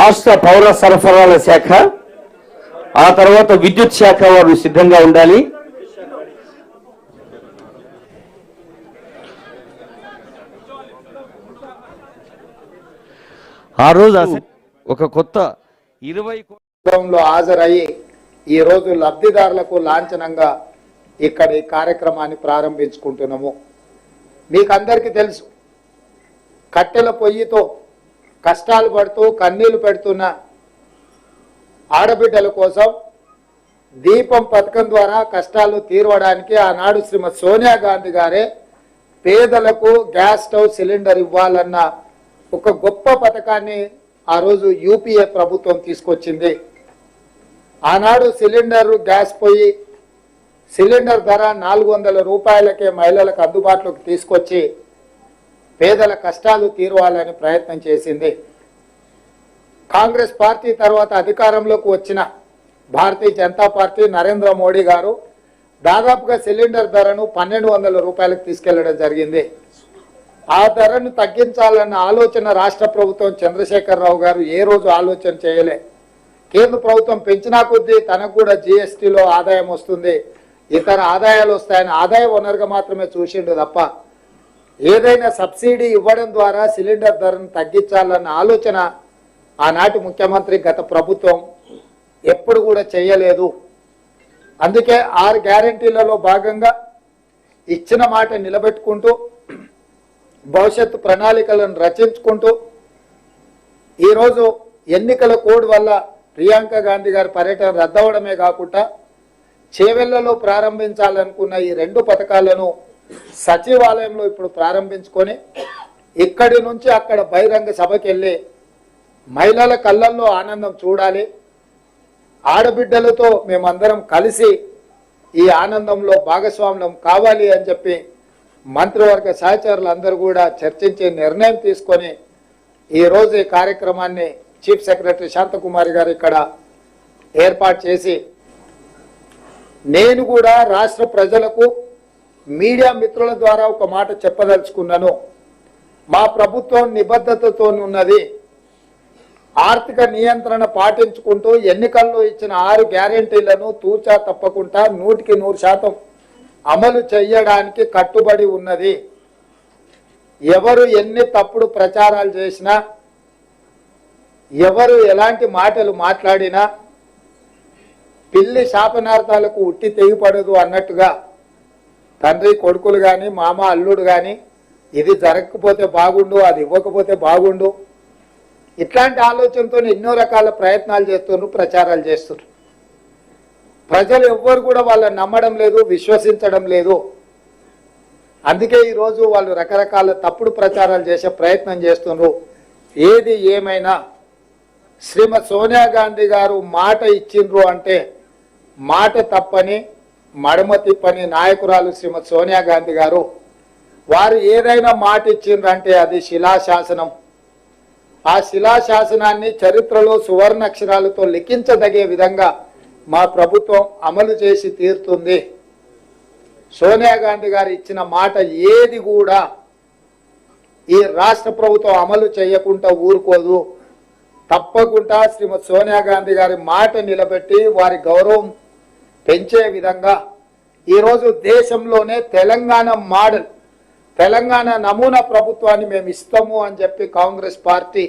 రాష్ట్ర పౌర సరఫరాల శాఖ ఆ తర్వాత విద్యుత్ శాఖ వారు సిద్ధంగా ఉండాలి. ఆ రోజు అసె- ఒక కొత్త ఇరవై హాజరయ్యి ఈ రోజు లబ్ధిదారులకు లాంఛనంగా ఇక్కడ ఈ కార్యక్రమాన్ని ప్రారంభించుకుంటున్నాము. మీకు అందరికీ తెలుసు కట్టెల పొయ్యితో కష్టాలు పడుతూ కన్నీళ్ళు పెడుతున్న ఆడబిడ్డల కోసం దీపం పథకం ద్వారా కష్టాలు తీరవడానికి ఆనాడు శ్రీమతి సోనియా గాంధీ గారే పేదలకు గ్యాస్ స్టవ్ సిలిండర్ ఇవ్వాలన్న ఒక గొప్ప పథకాన్ని ఆ రోజు యూపీఏ ప్రభుత్వం తీసుకొచ్చింది. ఆనాడు సిలిండర్ గ్యాస్ పొయ్యి సిలిండర్ ధర నాలుగు వందల రూపాయలకే మహిళలకు అందుబాటులోకి తీసుకొచ్చి పేదల కష్టాలు తీరవాలని ప్రయత్నం చేసింది. కాంగ్రెస్ పార్టీ తర్వాత అధికారంలోకి వచ్చిన భారతీయ జనతా పార్టీ నరేంద్ర మోడీ గారు దాదాపుగా సిలిండర్ ధరను పన్నెండు వందల రూపాయలకు తీసుకెళ్ళడం జరిగింది. ఆ ధరను తగ్గించాలన్న ఆలోచన రాష్ట్ర ప్రభుత్వం చంద్రశేఖరరావు గారు ఏ రోజు ఆలోచన చేయలే. కేంద్ర ప్రభుత్వం పెంచినా కొద్దీ తనకు కూడా జిఎస్టీలో ఆదాయం వస్తుంది. ఇతర ఆదాయాలు వస్తాయని ఆదాయ వనరుగా మాత్రమే చూసిండు తప్ప ఏదైనా సబ్సిడీ ఇవ్వడం ద్వారా సిలిండర్ ధరను తగ్గించాలన్న ఆలోచన ఆనాటి ముఖ్యమంత్రి గత ప్రభుత్వం ఎప్పుడు కూడా చేయలేదు. అందుకే ఆరు గ్యారంటీలలో భాగంగా ఇచ్చిన మాట నిలబెట్టుకుంటూ భవిష్యత్తు ప్రణాళికలను రచించుకుంటూ ఈరోజు ఎన్నికల కోడ్ వల్ల ప్రియాంక గాంధీ గారి పర్యటన రద్దవడమే కాకుండా చేవెళ్ళలో ప్రారంభించాలనుకున్న ఈ రెండు పథకాలను సచివాలయంలో ఇప్పుడు ప్రారంభించుకొని ఇక్కడి నుంచి అక్కడ బహిరంగ సభకి వెళ్ళి మహిళల కళ్ళల్లో ఆనందం చూడాలి. ఆడబిడ్డలతో మేమందరం కలిసి ఈ ఆనందంలో భాగస్వామ్యం కావాలి అని చెప్పి మంత్రివర్గ సహచరులు అందరూ కూడా చర్చించి నిర్ణయం తీసుకొని ఈ ఈ కార్యక్రమాన్ని చీఫ్ సెక్రటరీ శాంతకుమారి గారు ఇక్కడ ఏర్పాటు చేసి నేను కూడా రాష్ట్ర ప్రజలకు మీడియా మిత్రుల ద్వారా ఒక మాట చెప్పదలుచుకున్నాను. మా ప్రభుత్వం నిబద్ధతతో ఉన్నది. ఆర్థిక నియంత్రణ పాటించుకుంటూ ఎన్నికల్లో ఇచ్చిన ఆరు గ్యారెంటీలను తూచా తప్పకుండా నూటికి నూరు శాతం అమలు చేయడానికి కట్టుబడి ఉన్నది. ఎవరు ఎన్ని తప్పుడు ప్రచారాలు చేసినా ఎవరు ఎలాంటి మాటలు మాట్లాడినా పిల్లి శాపనార్థాలకు ఉట్టి తెగిపడదు అన్నట్టుగా తండ్రి కొడుకులు కానీ మామ అల్లుడు కానీ ఇది జరగకపోతే బాగుండు అది ఇవ్వకపోతే బాగుండు. ఇట్లాంటి ఆలోచనతో ఎన్నో రకాల ప్రయత్నాలు చేస్తున్నారు ప్రచారాలు చేస్తున్నారు ప్రజలు ఎవ్వరు కూడా వాళ్ళని నమ్మడం లేదు విశ్వసించడం లేదు. అందుకే ఈరోజు వాళ్ళు రకరకాల తప్పుడు ప్రచారాలు చేసే ప్రయత్నం చేస్తున్నారు ఏది ఏమైనా శ్రీమతి సోనియా గాంధీ గారు మాట ఇచ్చిండ్రు అంటే మాట తప్పని మడమ తిప్పని నాయకురాలు శ్రీమతి సోనియా గాంధీ గారు వారు ఏదైనా మాట ఇచ్చిండ్రు అంటే అది శిలాశాసనం. ఆ శిలాశాసనాన్ని చరిత్రలో సువర్ణ అక్షరాలతో లిఖించదగే విధంగా మా ప్రభుత్వం అమలు చేసి తీరుతుంది. సోనియా గాంధీ గారు ఇచ్చిన మాట ఏది కూడా ఈ రాష్ట్ర ప్రభుత్వం అమలు చేయకుండా ఊరుకోదు. తప్పకుండా శ్రీమతి సోనియా గాంధీ గారి మాట నిలబెట్టి వారి గౌరవం పెంచే విధంగా ఈరోజు దేశంలోనే తెలంగాణ మోడల్ తెలంగాణ నమూనా ప్రభుత్వాన్ని మేము ఇస్తాము అని చెప్పి కాంగ్రెస్ పార్టీ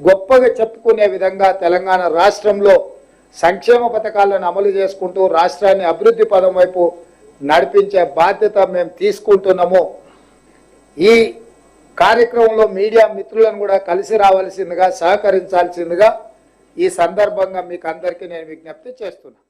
గొప్పగా చెప్పుకునే విధంగా తెలంగాణ రాష్ట్రంలో సంక్షేమ పథకాలను అమలు చేసుకుంటూ రాష్ట్రాన్ని అభివృద్ధి పదం వైపు నడిపించే బాధ్యత మేము తీసుకుంటున్నాము. ఈ కార్యక్రమంలో మీడియా మిత్రులను కూడా కలిసి రావాల్సిందిగా సహకరించాల్సిందిగా ఈ సందర్భంగా మీకు అందరికీ నేను విజ్ఞప్తి చేస్తున్నాను.